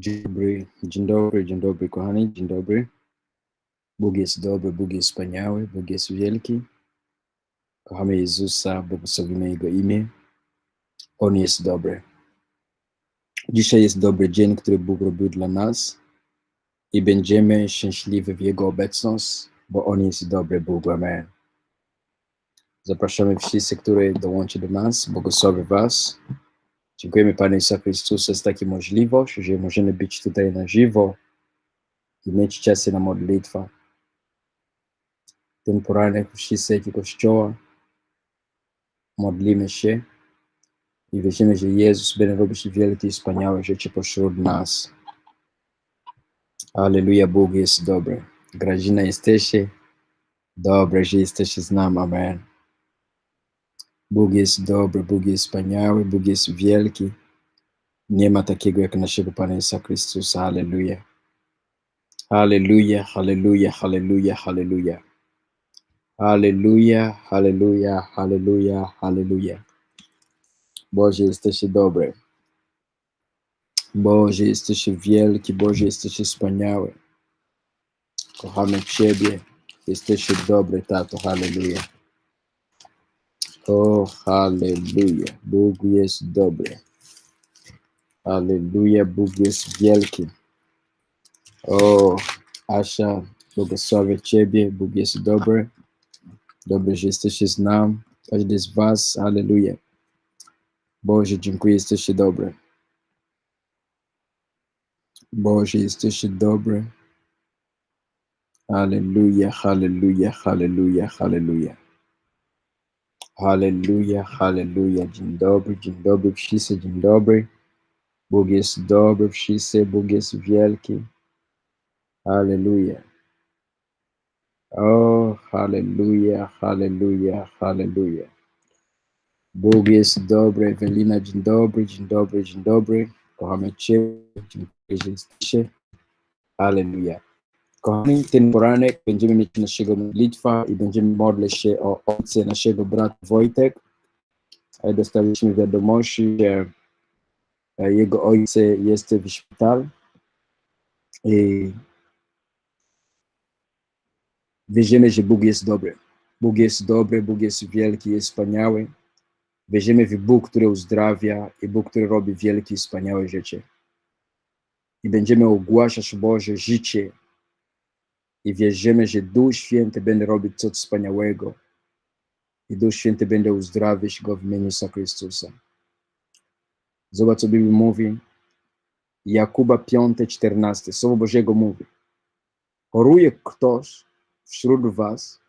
Dzień dobry, dzień dobry, dzień dobry kochani, dzień dobry. Bóg jest dobry, Bóg jest wspaniały, Bóg jest wielki. Kochamy Jezusa, błogosławimy Jego imię. On jest dobry. Dzisiaj jest dobry dzień, który Bóg robił dla nas i będziemy szczęśliwi w Jego obecność, bo On jest dobry Bóg. Amen. Zapraszamy wszyscy, którzy dołączy do nas. Błogosławię Was. Dziękujemy Panu Jezusa Chrystusa za taką możliwość, że możemy być tutaj na żywo i mieć czas na modlitwę. Ten poranek wszyscy Kościoła modlimy się i wierzymy, że Jezus będzie robić wielkie i wspaniałe rzeczy pośród nas. Aleluja, Bóg jest dobry. Grażyna jesteście? Dobre, że jesteście z nami. Amen. Bóg jest dobry, Bóg jest wspaniały, Bóg jest wielki. Nie ma takiego jak naszego Pana Jezusa Chrystusa. Halleluja. Halleluja, halleluja, halleluja, halleluja. Halleluja, halleluja, halleluja, halleluja. Boże, jesteście dobry. Boże, jesteście wielki, Boże, jesteście wspaniały. Kochamy Ciebie. Jesteście dobry, tato. Halleluja. O, halleluja. Bóg jest dobry. Halleluja, Bóg jest wielki. O, Asia, błogosławię Ciebie, Bóg jest dobry. Dobry, że jesteście z nami. Każdy z Was, halleluja. Boże, dziękuję, jesteście dobry. Boże, jesteście dobry. Halleluja, halleluja, halleluja, halleluja. Halleluja, halleluja. Dzień dobry, dzień dobry wszyscy, dzień dobry. Bóg jest dobry wszyscy, Bóg jest wielki. Halleluja. O, halleluja, halleluja, halleluja. Bóg jest dobry. Ewelina, dzień dobry, dzień dobry, dzień dobry. Kochamy Cię, dziękuję, że jesteście. Halleluja. Kochani, ten poranek będziemy mieć naszego modlitwa i będziemy modlić się o ojca naszego brata Wojtek. E, Dostaliśmy wiadomości, że e, jego ojciec jest w szpitalu i wierzymy, że Bóg jest dobry. Bóg jest dobry, Bóg jest wielki, jest wspaniały. Wierzymy w Bóg, który uzdrawia i Bóg, który robi wielkie wspaniałe rzeczy. I będziemy ogłaszać Boże życie i wierzymy, że Duch Święty będzie robić coś wspaniałego i Duch Święty będzie uzdrawiać go w imieniu Jezusa Chrystusa. Zobacz, co Biblia mówi. Jakuba 5:14. Słowo Bożego mówi. Choruje ktoś wśród was,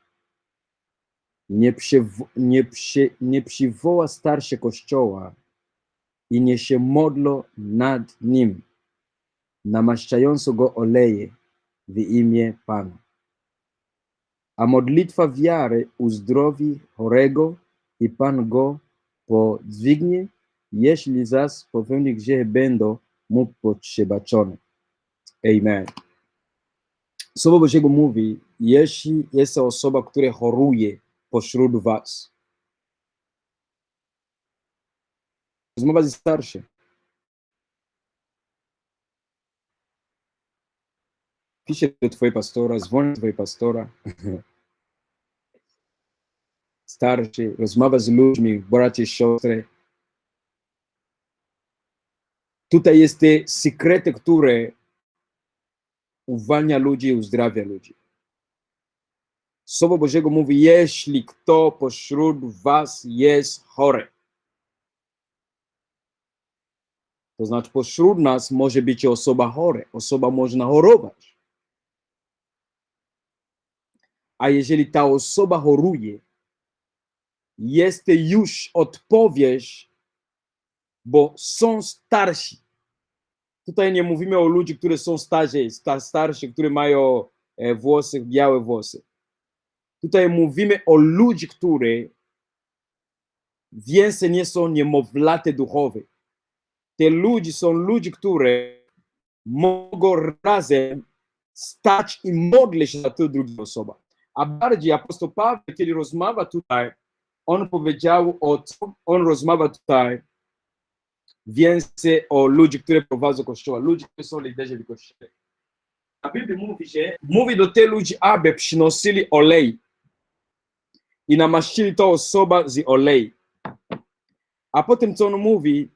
nie, przywo- nie, przy, nie przywoła starszy kościoła i nie się modlą nad nim, namaszczając go oleje w imię Pana. A modlitwa wiary uzdrowi chorego i Pan go podźwignie, jeśli zaś popełni grzechy będą mu przebaczone. Amen. Słowo Bożego mówi, jeśli jest osoba, która choruje pośród was, rozmowa ze starszym, pisze do twojego pastora, dzwoni do twojego pastora, starszy, rozmawia z ludźmi, bracia, siostry. Tutaj jest te sekrety, które uwalnia ludzi i uzdrawia ludzi. Słowo Bożego mówi, jeśli kto pośród was jest chory. To znaczy pośród nas może być osoba chora, osoba można chorować. A jeżeli ta osoba choruje, jest już odpowiedź, bo są starsi. Tutaj nie mówimy o ludzi, którzy są starzy, sta- starsi, którzy mają e, włosy, białe włosy. Tutaj mówimy o ludzi, którzy więcej nie są niemowlate duchowe. Te ludzie są ludzie, którzy mogą razem stać i modlić się za tę drugą osobę. A bardziej apostoł Paweł, kiedy rozmawia tutaj, on powiedział o tym, on rozmawia tutaj więcej o ludzi, które prowadzą kościoła, ludzi, którzy są liderzy w. A Biblia mówi, że mówi do tych ludzi, aby przynosili olej i namaścili to osoba z olej. A potem co on mówi,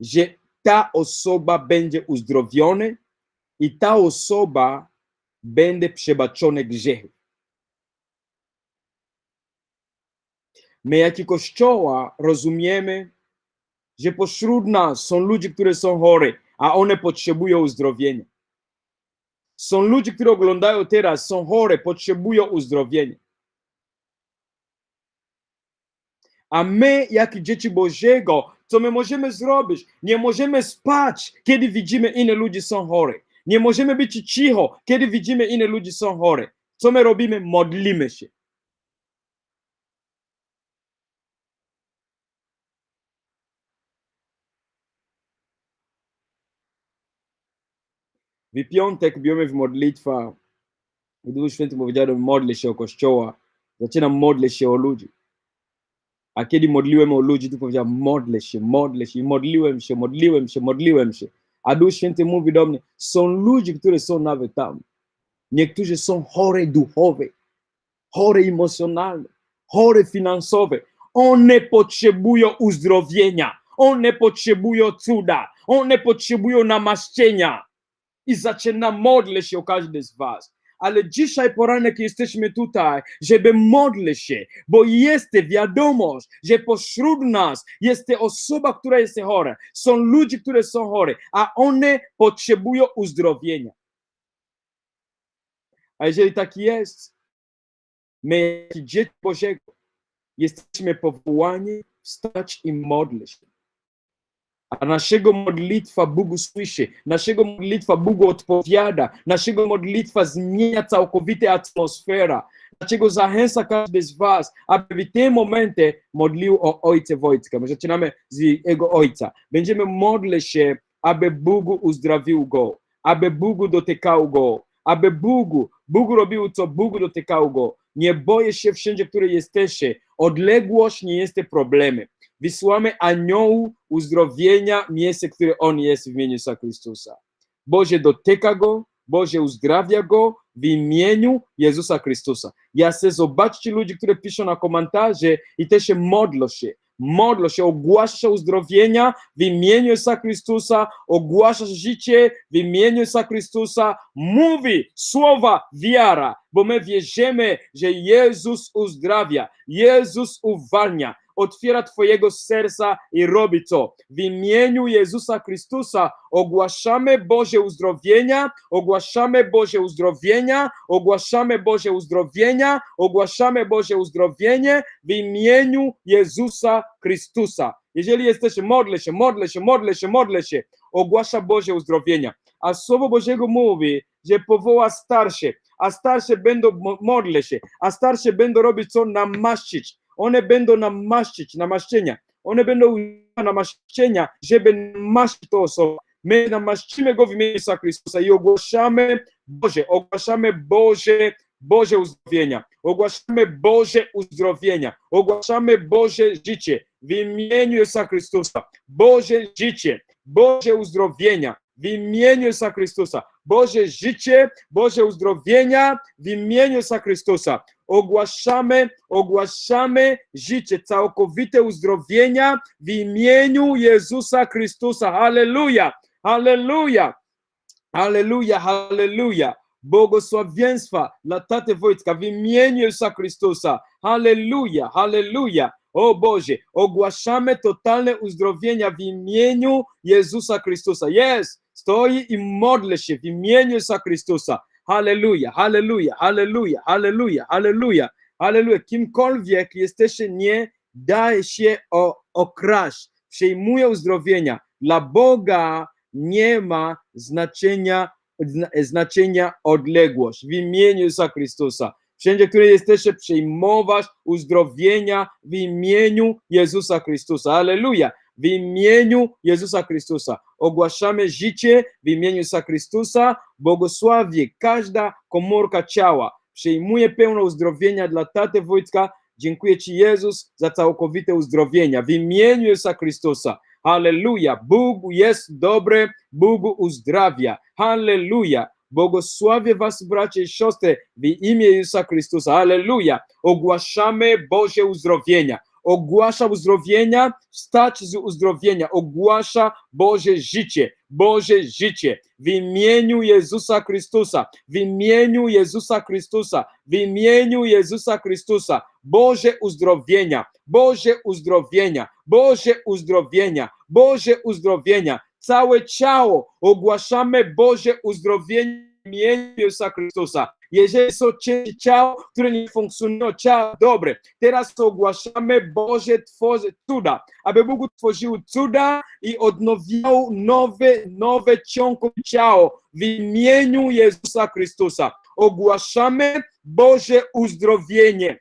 że ta osoba będzie uzdrowiona i ta osoba będzie przebaczone grzechy. My, jako kościoła, rozumiemy, że pośród nas są ludzie, którzy są chorzy, a one potrzebują uzdrowienia. Są ludzie, którzy oglądają teraz, są chorzy, potrzebują uzdrowienia. A my, jak dzieci Bożego, co my możemy zrobić? Nie możemy spać, kiedy widzimy inne ludzie są chorzy. Nie możemy być cicho, kiedy widzimy inne ludzie są chorzy. Co my robimy? Modlimy się. W piątek bierzemy w modlitwa. I Duch Święty powiedział, modlę się o Kościoła. Zaczynam modlić się o ludzi. A kiedy modliłem o ludzi, tu powiedział, modlę się, modlę się. Modliłem się, modliłem się, modliłem się. A Duch Święty mówi do mnie, są ludzie, którzy są nawet tam. Niektórzy są chorzy duchowe, chorzy emocjonalne, chorzy finansowe. One potrzebują uzdrowienia. One potrzebują cuda. One potrzebują namaszczenia. I zaczynam modlić się o każdy z was. Ale dzisiaj poranek jesteśmy tutaj, żeby modlić się, bo jest wiadomość, że pośród nas jest osoba, która jest chora. Są ludzie, którzy są chorzy, a one potrzebują uzdrowienia. A jeżeli tak jest, my, dzieci Bożego, jesteśmy powołani wstać i modlić się. A naszego modlitwa Bogu słyszy, naszego modlitwa Bogu odpowiada, naszego modlitwa zmienia całkowite atmosfera. Dlaczego zachęca każdy z was, aby w tym momencie modlił o Ojca Wojtka. My zaczynamy z Jego Ojca. Będziemy modlić się, aby Bóg uzdrowił Go, aby Bóg dotykał Go, aby Bóg, Bóg robił, co Bóg dotykał Go. Nie boję się wszędzie, który jesteście. Odległość nie jest problemem. Wysyłamy aniołu uzdrowienia miejsce, które On jest w imieniu Jezusa Chrystusa. Boże dotyka Go, Boże uzdrawia Go w imieniu Jezusa Chrystusa. Ja chcę zobaczyć ludzi, którzy piszą na komentarze i też modlą się. Modlą się, ogłasza uzdrowienia w imieniu Jezusa Chrystusa, ogłasza życie w imieniu Jezusa Chrystusa, mówi słowa wiara, bo my wierzymy, że Jezus uzdrawia, Jezus uwalnia, otwiera Twojego serca i robi to. W imieniu Jezusa Chrystusa ogłaszamy Boże uzdrowienia, ogłaszamy Boże uzdrowienia, ogłaszamy Boże uzdrowienia, ogłaszamy Boże uzdrowienie w imieniu Jezusa Chrystusa. Jeżeli jesteś, modlę się, modlę się, modlę się, modlę się, ogłasza Boże uzdrowienia. A Słowo Bożego mówi, że powoła starsze, a starsze będą modlić się, a starsze będą robić co? Namaścić one będą namaścić, namaszczenia. One będą namaszczenia, żeby namaścić tą osobę. My namaścimy go w imieniu Jezusa Chrystusa i ogłaszamy Boże, ogłaszamy Boże, Boże uzdrowienia, ogłaszamy Boże uzdrowienia, ogłaszamy Boże życie w imieniu Jezusa Chrystusa. Boże życie, Boże uzdrowienia w imieniu Jezusa Chrystusa. Boże życie, Boże uzdrowienia w imieniu Jezusa Chrystusa. Ogłaszamy, ogłaszamy życie, całkowite uzdrowienia w imieniu Jezusa Chrystusa. Halleluja, halleluja, halleluja, halleluja. Błogosławieństwa dla taty Wojtka w imieniu Jezusa Chrystusa. Halleluja, halleluja. O Boże, ogłaszamy totalne uzdrowienia w imieniu Jezusa Chrystusa. Jest, stoi i modlę się w imieniu Jezusa Chrystusa. Halleluja, halleluja, halleluja, halleluja, halleluja, halleluja. Kimkolwiek jesteście, nie daj się okraść. Przyjmuje uzdrowienia. Dla Boga nie ma znaczenia, znaczenia odległość. W imieniu Jezusa Chrystusa. Wszędzie, które jesteście, przyjmować uzdrowienia w imieniu Jezusa Chrystusa. Halleluja. W imieniu Jezusa Chrystusa. Ogłaszamy życie w imieniu Jezusa Chrystusa. Błogosławię każda komórka ciała. Przyjmuje pełne uzdrowienia dla taty Wojtka. Dziękuję Ci, Jezus, za całkowite uzdrowienia. W imieniu Jezusa Chrystusa. Halleluja. Bóg jest dobry, Bóg uzdrawia. Halleluja. Błogosławię was, bracia i siostry, w imię Jezusa Chrystusa. Halleluja. Ogłaszamy Boże uzdrowienia. Ogłasza uzdrowienia, wstać z uzdrowienia. Ogłasza Boże życie, Boże życie. W imieniu Jezusa Chrystusa, w imieniu Jezusa Chrystusa, w imieniu Jezusa Chrystusa. Boże uzdrowienia, Boże uzdrowienia, Boże uzdrowienia, Boże uzdrowienia. Całe ciało ogłaszamy Boże uzdrowienie w imieniu Jezusa Chrystusa. Jeżeli są ciała, które nie funkcjonują, ciała dobre, teraz ogłaszamy Boże tworzy cuda, aby Bóg tworzył cuda i odnowiał nowe, nowe ciągłe ciało w imieniu Jezusa Chrystusa. Ogłaszamy Boże uzdrowienie.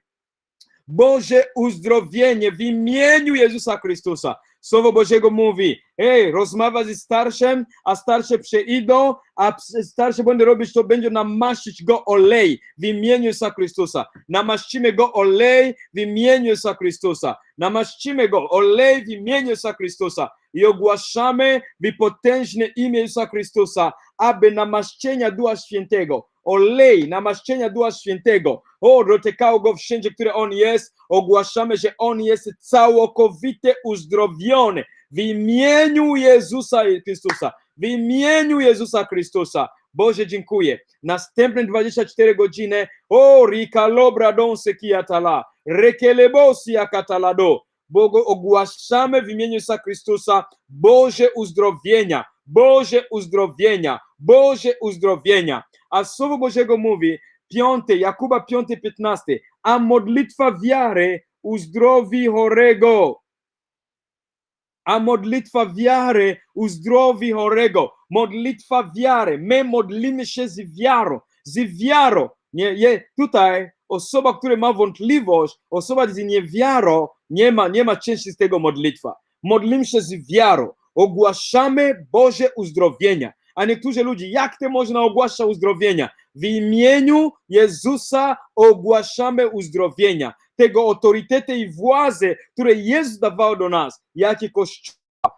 Boże uzdrowienie w imieniu Jezusa Chrystusa. Słowo Bożego mówi, hej, rozmawia ze starszym, a starsze przejdą, a starsze będą robić, to będzie namaścić go olej w imieniu Jezusa Chrystusa. Namaścimy go olej w imieniu Jezusa Chrystusa. Namaścimy go olej w imieniu Jezusa Chrystusa i ogłaszamy w potężne imię Jezusa Chrystusa, aby namaszczenia Ducha Świętego, olej namaszczenia Ducha Świętego, o, dotykało go wszędzie, które on jest, ogłaszamy, że on jest całkowicie uzdrowiony w imieniu Jezusa Chrystusa, w imieniu Jezusa Chrystusa. Boże, dziękuję. Następne 24 godziny, o, rikalobra donse kiatala, rekelebosi akatalado. Bogu ogłaszamy w imieniu Jezusa Chrystusa Boże uzdrowienia, Boże uzdrowienia, Boże uzdrowienia. A Słowo Bożego mówi, 5, Jakuba 5, 15, a modlitwa wiary uzdrowi chorego. A modlitwa wiary uzdrowi chorego. Modlitwa wiary. My modlimy się z wiarą. Z wiarą. Nie, nie, tutaj osoba, która ma wątpliwość, osoba z niewiarą, nie ma, nie ma części z tego modlitwa. Modlimy się z wiarą. Ogłaszamy Boże uzdrowienia. A niektórzy ludzie, jak to można ogłaszać uzdrowienia? W imieniu Jezusa ogłaszamy uzdrowienia. Tego autorytetu i władzy, które jest dawał do nas, jakie kościoła.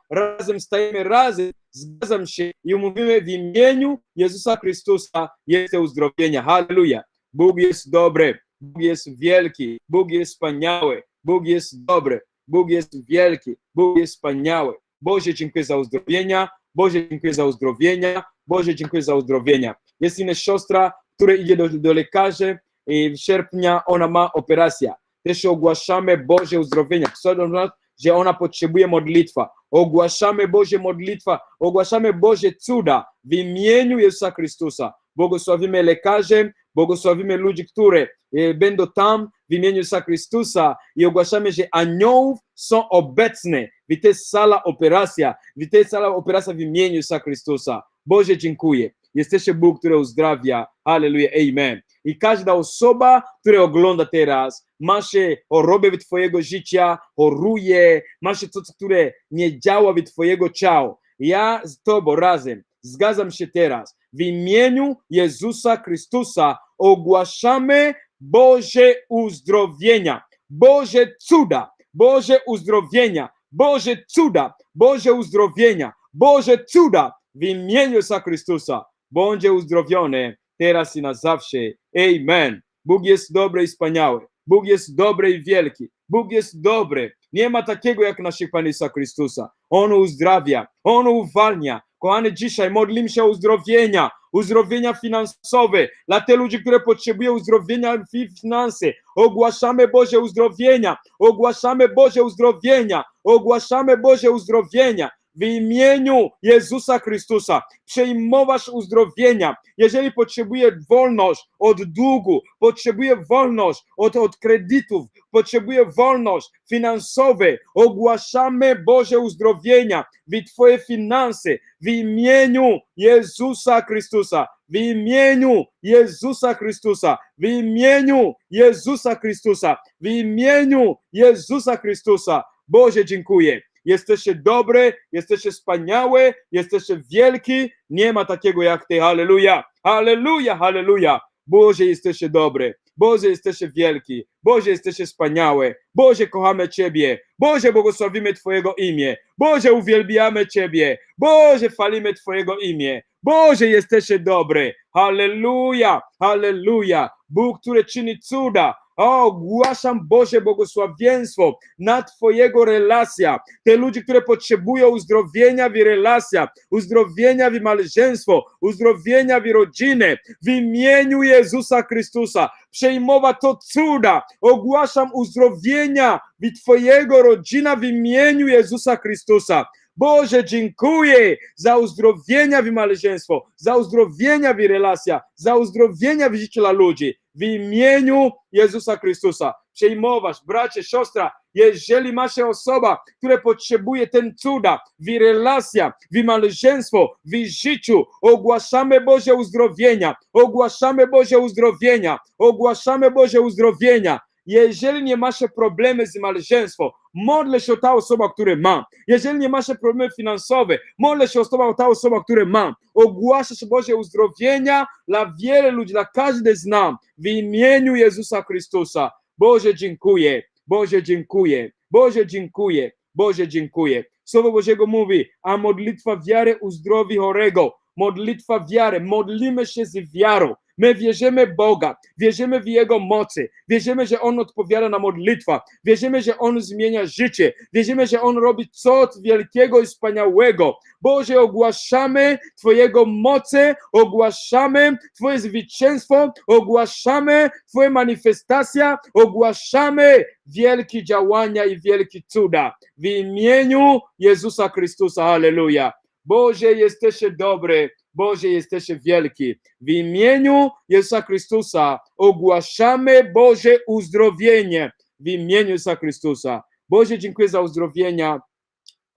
Razem stajemy razem, zgadzam się i mówimy w imieniu Jezusa Chrystusa jest to uzdrowienia. Halleluja. Bóg jest dobry, Bóg jest wielki, Bóg jest wspaniały, Bóg jest dobry, Bóg jest wielki, Bóg jest wspaniały. Boże, dziękuję za uzdrowienia, Boże, dziękuję za uzdrowienia, Boże, dziękuję za uzdrowienia. Jest inna siostra, która idzie do, do lekarzy i w sierpnia ona ma operację. Też ogłaszamy Boże uzdrowienia. Nas, że ona potrzebuje modlitwa. Ogłaszamy Boże modlitwa, ogłaszamy Boże cuda w imieniu Jezusa Chrystusa. Błogosławimy lekarzy, błogosławimy ludzi, którzy e, będą tam w imieniu Jezusa Chrystusa i ogłaszamy, że aniołów są obecne tej sala operacja, tej sala operacja w imieniu Jezusa Chrystusa. Boże, dziękuję. Jesteście Bóg, który uzdrawia. Halleluja, amen. I każda osoba, która ogląda teraz, ma się choroby w twojego życia, choruje, ma się coś, które nie działa w twojego ciała. Ja z tobą razem zgadzam się teraz. W imieniu Jezusa Chrystusa ogłaszamy Boże uzdrowienia, Boże cuda, Boże uzdrowienia, Boże cuda, Boże uzdrowienia, Boże cuda w imieniu Jezusa Chrystusa. Bądź uzdrowiony teraz i na zawsze. Amen. Bóg jest dobry i wspaniały. Bóg jest dobry i wielki. Bóg jest dobry. Nie ma takiego jak naszych Pana Jezusa Chrystusa. On uzdrawia, On uwalnia. Kochany, dzisiaj modlimy się o uzdrowienia, uzdrowienia finansowe. Dla tych ludzi, które potrzebują uzdrowienia finanse. Ogłaszamy Boże uzdrowienia, ogłaszamy Boże uzdrowienia, ogłaszamy Boże uzdrowienia w imieniu Jezusa Chrystusa. Przejmowasz uzdrowienia. Jeżeli potrzebuje wolność od długu, potrzebuje wolność od, od kredytów, potrzebuje wolność finansowa, ogłaszamy Boże uzdrowienia w Twoje finanse w imieniu Jezusa Chrystusa. W imieniu Jezusa Chrystusa, w imieniu Jezusa Chrystusa, w imieniu Jezusa Chrystusa. Boże, dziękuję. Jesteście dobry, jesteście wspaniały, jesteście wielki. Nie ma takiego jak Ty. Halleluja, halleluja, halleluja. Boże, jesteście dobry. Boże, jesteście wielki, Boże, jesteście wspaniałe, Boże, kochamy Ciebie, Boże, błogosławimy Twojego imię, Boże, uwielbiamy Ciebie, Boże, chwalimy Twojego imię, Boże, jesteście dobry, halleluja, halleluja, Bóg, który czyni cuda, ogłaszam Boże błogosławieństwo na Twojego relacja. Te ludzie, które potrzebują uzdrowienia w relacjach, uzdrowienia w małżeństwo, uzdrowienia w rodzinę, w imieniu Jezusa Chrystusa. Przejmowa to cuda. Ogłaszam uzdrowienia w Twojego rodzina w imieniu Jezusa Chrystusa. Boże, dziękuję za uzdrowienia w małżeństwo, za uzdrowienia w relacja, za uzdrowienia w życiu dla ludzi. W imieniu Jezusa Chrystusa. Przejmować, bracie, siostra, jeżeli masz osoba, która potrzebuje ten cuda w relacja, w małżeństwo, w życiu, ogłaszamy Boże uzdrowienia, ogłaszamy Boże uzdrowienia, ogłaszamy Boże uzdrowienia. Jeżeli nie masz problemy z małżeństwem, modlę się o ta osoba, która ma. Jeżeli nie masz problemy finansowe, modlę się o ta osoba, która ma. Ogłaszasz Boże uzdrowienia dla wielu ludzi, dla każdy z nas w imieniu Jezusa Chrystusa. Boże, dziękuję. Boże, dziękuję. Boże, dziękuję. Boże, dziękuję. Słowo Bożego mówi, a modlitwa wiary uzdrowi chorego. Modlitwa wiary, modlimy się z wiarą. My wierzymy Boga, wierzymy w Jego mocy, wierzymy, że On odpowiada na modlitwa, wierzymy, że On zmienia życie, wierzymy, że On robi coś wielkiego i wspaniałego. Boże, ogłaszamy Twojego mocy, ogłaszamy Twoje zwycięstwo, ogłaszamy Twoje manifestacja, ogłaszamy wielkie działania i wielkie cuda. W imieniu Jezusa Chrystusa, Halleluja. Boże, jesteście dobry, Boże, jesteście wielki. W imieniu Jezusa Chrystusa ogłaszamy Boże uzdrowienie. W imieniu Jezusa Chrystusa. Boże, dziękuję za uzdrowienia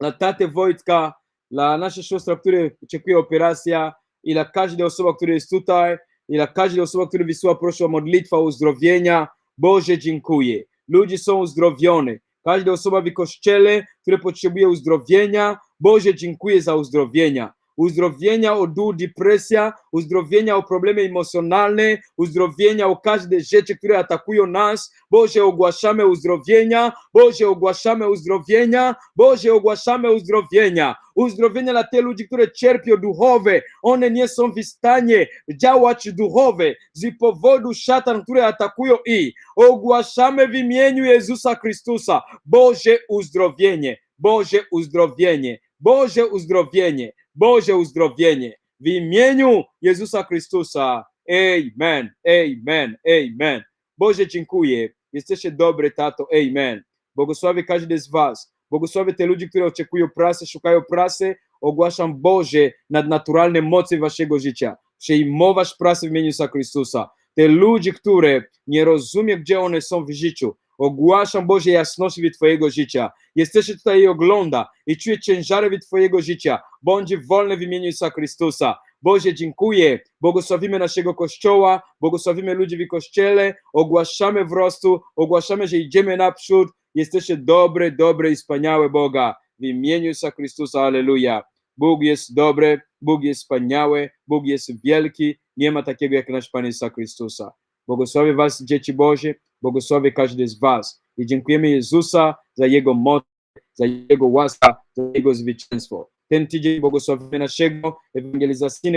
dla taty Wojtka, dla naszej siostry, której oczekuje operacja i dla każdej osoby, która jest tutaj i dla każdej osoby, która wysyła proszę o modlitwę, o uzdrowienia. Boże, dziękuję. Ludzie są uzdrowieni. Każda osoba w kościele, która potrzebuje uzdrowienia, Boże, dziękuję za uzdrowienia uzdrowienia od depresja, uzdrowienia o problemy emocjonalne, uzdrowienia o każde rzeczy, które atakują nas. Boże, ogłaszamy uzdrowienia, Boże, ogłaszamy uzdrowienia, Boże, ogłaszamy uzdrowienia. Uzdrowienia dla tych ludzi, które cierpią duchowe. One nie są w stanie działać duchowe z powodu szatan, które atakują i ogłaszamy w imieniu Jezusa Chrystusa. Boże, uzdrowienie, Boże, uzdrowienie, Boże, uzdrowienie. Boże uzdrowienie w imieniu Jezusa Chrystusa. Amen, amen, amen. Boże, dziękuję. Jesteście dobry, tato. Amen. Błogosławię każdy z was. Błogosławię te ludzi, które oczekują pracy, szukają pracy. Ogłaszam Boże nadnaturalne mocy waszego życia. Przejmować pracę w imieniu Jezusa Chrystusa. Te ludzi, które nie rozumieją, gdzie one są w życiu, Ogłaszam Boże jasności w Twojego życia. Jesteś tutaj i ogląda i czuje ciężary w Twojego życia. Bądź wolny w imieniu Jezusa Chrystusa. Boże, dziękuję. Błogosławimy naszego kościoła, błogosławimy ludzi w kościele, ogłaszamy wzrostu, ogłaszamy, że idziemy naprzód. Jesteście dobry, dobry i wspaniały Boga. W imieniu Jezusa Chrystusa, Aleluja. Bóg jest dobry, Bóg jest wspaniały, Bóg jest wielki. Nie ma takiego jak nasz Pan Jezusa Chrystusa. Błogosławię Was, dzieci Boże, błogosławię każdy z Was i dziękujemy Jezusa za Jego moc, za Jego łaskę, za Jego zwycięstwo. Ten tydzień Shego naszego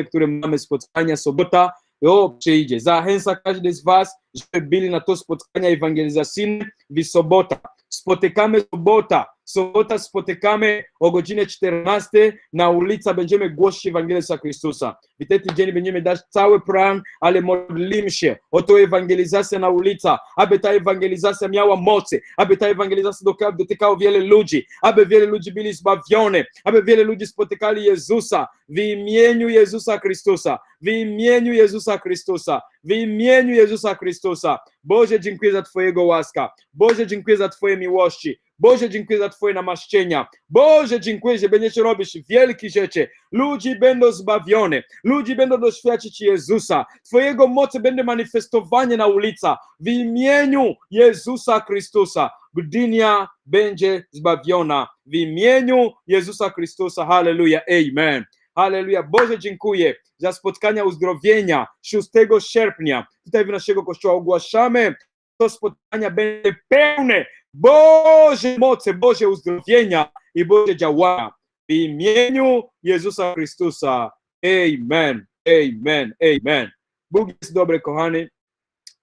które mamy spotkania sobota, o, przyjdzie. Zachęcam każdy z Was, żeby byli na to spotkania ewangelizacyjne w sobota. Sobota. Sobota spotykamy o godzinie 14 na ulica, będziemy głosić Ewangelię Chrystusa. W ten tydzień będziemy dać cały plan, ale modlimy się o tą ewangelizację na ulica, aby ta ewangelizacja miała mocy, aby ta ewangelizacja dotykała wiele ludzi, aby wiele ludzi byli zbawione, aby wiele ludzi spotykali Jezusa w imieniu Jezusa Chrystusa, w imieniu Jezusa Chrystusa, w imieniu Jezusa Chrystusa. Boże, dziękuję za Twojego łaska. Boże, dziękuję za Twoje miłości. Boże, dziękuję za Twoje namaszczenia. Boże, dziękuję, że będziesz robić wielkie rzeczy. Ludzie będą zbawione. Ludzie będą doświadczyć Jezusa. Twojego mocy będzie manifestowanie na ulica. W imieniu Jezusa Chrystusa. Gdynia będzie zbawiona. W imieniu Jezusa Chrystusa. Halleluja. Amen. Halleluja. Boże, dziękuję za spotkania uzdrowienia 6 sierpnia. Tutaj w naszego kościoła ogłaszamy, to spotkania będzie pełne Boże mocy, Boże uzdrowienia i Boże działania. W imieniu Jezusa Chrystusa. Amen. Amen. Amen. Bóg jest dobry, kochany.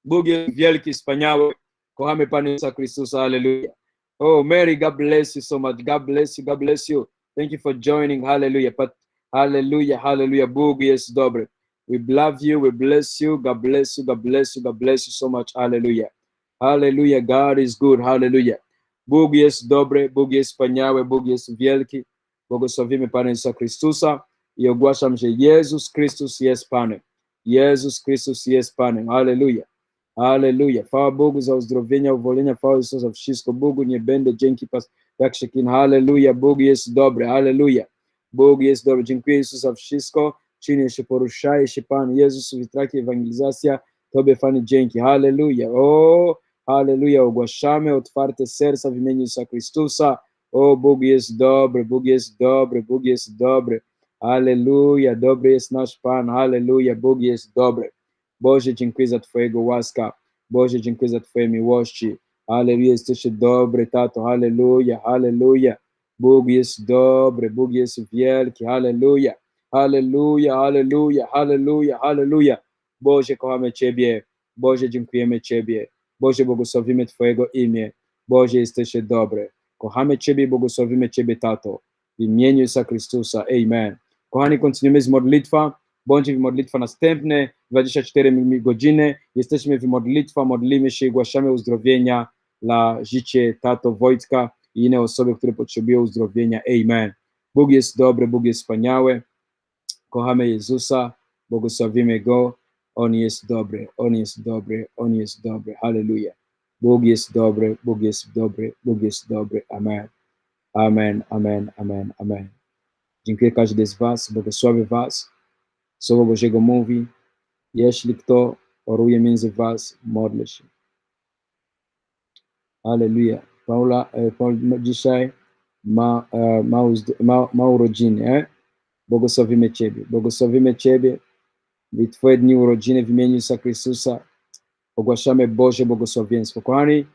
Bóg jest wielki, wspaniały. Kochamy Pana Jezusa Chrystusa. Hallelujah. Oh, Mary, God bless you so much. God bless you. God bless you. Thank you for joining. Hallelujah. But hallelujah. Hallelujah. Bóg jest dobry. We love you. We bless you. God bless you. God bless you. God bless you so much. Hallelujah. Hallelujah. God is good. Hallelujah. Bóg jest dobry. Bóg jest wspaniały. Bóg jest wielki. Błogosławimy Pana Jezusa Chrystusa i ogłaszam, że Jezus Chrystus jest Panem. Jezus Chrystus jest Panem. Hallelujah. Hallelujah. Chwała Bogu za uzdrowienia, uwolnienia, chwała Jezusa za wszystko. Bogu nie będę dzięki pas jak się kin. Hallelujah. Bóg jest dobry. Hallelujah. Bóg jest dobry. Dziękuję Jezus za wszystko. Czynie się, poruszaje się Pan Jezus w trakcie ewangelizacja. Tobie Panie dzięki. Hallelujah. O, hallelujah. Ogłaszamy otwarte serca w imieniu Jezusa Chrystusa. O, Bóg jest dobry, Bóg jest dobry, Bóg jest dobry. Hallelujah. Dobry jest nasz Pan. Hallelujah. Bóg jest dobry. Boże, dziękuję za Twojego łaska. Boże, dziękuję za Twoje miłości. Hallelujah, jesteś dobry, tato. Hallelujah, hallelujah. Bóg jest dobry, Bóg jest wielki. Hallelujah, hallelujah, hallelujah, hallelujah, hallelujah. Boże, kochamy Ciebie. Boże, dziękujemy Ciebie. Boże, błogosławimy Twojego imię. Boże, jesteś dobry. Kochamy Ciebie błogosławimy Ciebie, tato. W imieniu Jezusa Chrystusa. Amen. Kochani, kontynuujemy z modlitwa. Bądź w modlitwa następne 24 godziny. Jesteśmy w modlitwa, modlimy się i głaszamy uzdrowienia dla życie tato Wojtka i inne osoby, które potrzebują uzdrowienia. Amen. Bóg jest dobry, Bóg jest wspaniały. Kochamy Jezusa, błogosławimy Go. On jest dobry, On jest dobry, On jest dobry. Hallelujah. Bóg jest dobry, Bóg jest dobry, Bóg jest dobry. Amen. Amen, amen, amen, amen. Dziękuję każdy z Was, błogosławię Was. Słowo Bożego mówi, jeśli kto oruje między was, modlę się. Aleluja. Paula, e, Paul dzisiaj ma, e, ma, ma, ma urodziny. Błogosławimy Ciebie. Błogosławimy Ciebie w Twoje dni urodziny w imieniu Jezusa Chrystusa. Ogłaszamy Boże błogosławieństwo. Kochani,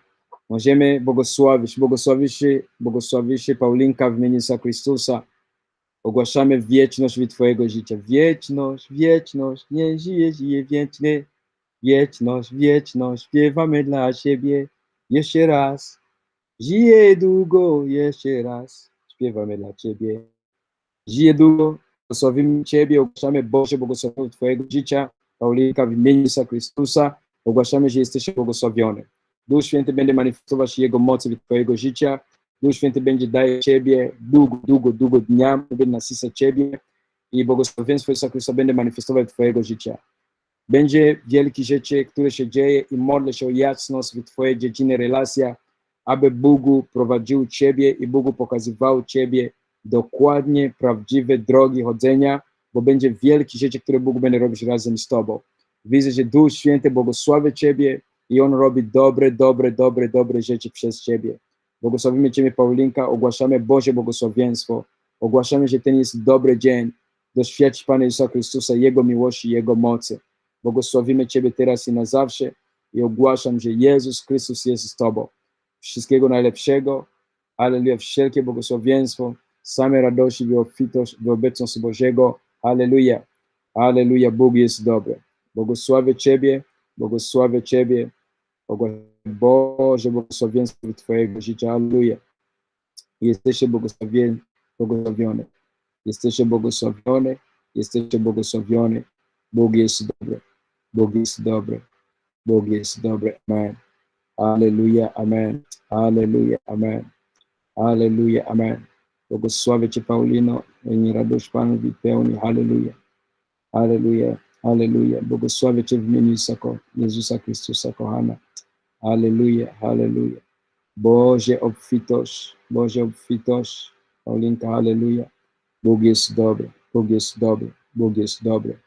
możemy błogosławić. Błogosławisz się Paulinka w imieniu Jezusa Chrystusa. Ogłaszamy wieczność w Twojego życia. Wieczność, wieczność, nie żyje, żyje wiecznie. Wieczność, wieczność, śpiewamy dla siebie. Jeszcze raz. Żyje długo, jeszcze raz. Śpiewamy dla Ciebie. Żyje długo, błogosławimy Ciebie, ogłaszamy Boże błogosławienie Twojego życia. Paulinka w imieniu Jezusa Chrystusa. Ogłaszamy, że jesteś błogosławiony. Duch Święty będzie manifestować Jego mocy w Twojego życia. Duch Święty będzie daje Ciebie długo, długo, długo dnia, będzie nasycać Ciebie i błogosławieństwo Jezusa Chrystusa będzie manifestować Twojego życia. Będzie wielkie rzeczy, które się dzieje i modlę się o jasność w Twojej dziedzinie relacja, aby Bóg prowadził Ciebie i Bóg pokazywał Ciebie dokładnie prawdziwe drogi chodzenia, bo będzie wielkie rzeczy, które Bóg będzie robić razem z Tobą. Widzę, że Duch Święty błogosławi Ciebie i On robi dobre, dobre, dobre, dobre rzeczy przez Ciebie. Błogosławimy Ciebie, Paulinka, ogłaszamy Boże błogosławieństwo. Ogłaszamy, że ten jest dobry dzień. Doświadcz Pana Jezusa Chrystusa, Jego miłości, Jego mocy. Błogosławimy Ciebie teraz i na zawsze i ogłaszam, że Jezus Chrystus jest z Tobą. Wszystkiego najlepszego. Aleluja, wszelkie błogosławieństwo, same radości w obfitość, w obecność Bożego. Aleluja. Aleluja, Bóg jest dobry. Błogosławię Ciebie, błogosławię Ciebie. Boże błogosławieństwo Twojego życia. Aleluja. Jesteście błogosławieni, błogosławiony. Jesteście błogosławiony, jesteście błogosławiony. Bóg jest dobry. Bóg jest dobry. Bóg jest dobry. Amen. Aleluja, amen. Aleluja, amen. Aleluja, amen. Błogosławię Cię, Paulino, i radość Panu w pełni. Halleluja. Aleluja, aleluja. Błogosławię Cię w imieniu Jezusa, Chrystusa, kochana. Aleluja, aleluja. Boże obfitość, Boże obfitość. Paulinka, aleluja. Bóg jest dobry, Bóg jest dobry, Bóg jest dobry.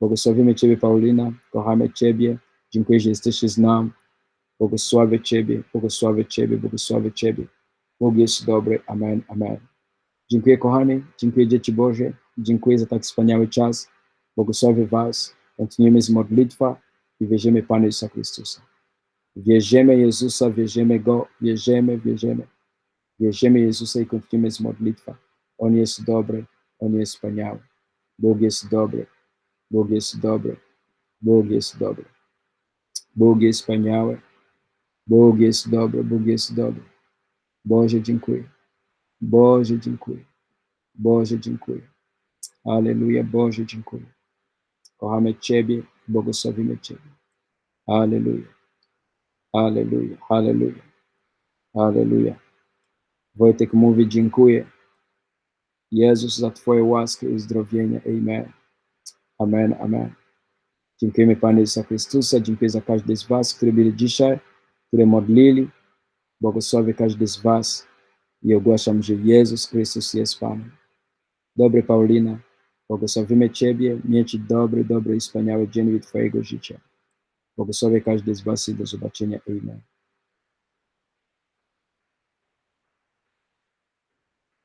Błogosławimy Ciebie, Paulina, kochamy Ciebie. Dziękuję, że jesteś z nami. Błogosławię Ciebie, błogosławię Ciebie, błogosławię Ciebie. Bóg jest dobry. Amen, amen. Dziękuję, kochani. Dziękuję, dzieci Boże. Dziękuję za tak wspaniały czas. Błogosławię Was. Kontynuujemy z modlitwa i wierzymy Pana Jezusa Chrystusa. Wierzymy Jezusa, wierzymy Go, wierzymy, wierzymy. Wierzymy Jezusa i kontynuujemy z modlitwa. On jest dobry, On jest wspaniały. Bóg jest dobry, Bóg jest dobry, Bóg jest dobry. Bóg jest wspaniały, Bóg jest dobry, Bóg jest dobry. Boże, dziękuję. Boże, dziękuję. Boże, dziękuję. Aleluja, Boże, dziękuję. Kochamy Ciebie, błogosławimy Ciebie. Aleluja. Aleluja, aleluja, aleluja. Wojtek mówi, dziękuję. Jezus za Twoje łaskę i uzdrowienie. Amen. Amen, amen. Dziękujemy Panu Jezusa Chrystusa. Dziękuję za każdy z Was, którzy byli dzisiaj, które modlili. Błogosławię każdy z Was i ogłaszam, że Jezus Chrystus jest Panem. Dobry Paulina, błogosławimy Ciebie, mieć dobry, dobry i wspaniały dzień Twojego życia. Błogosławię każdy z Was i do zobaczenia. Amen.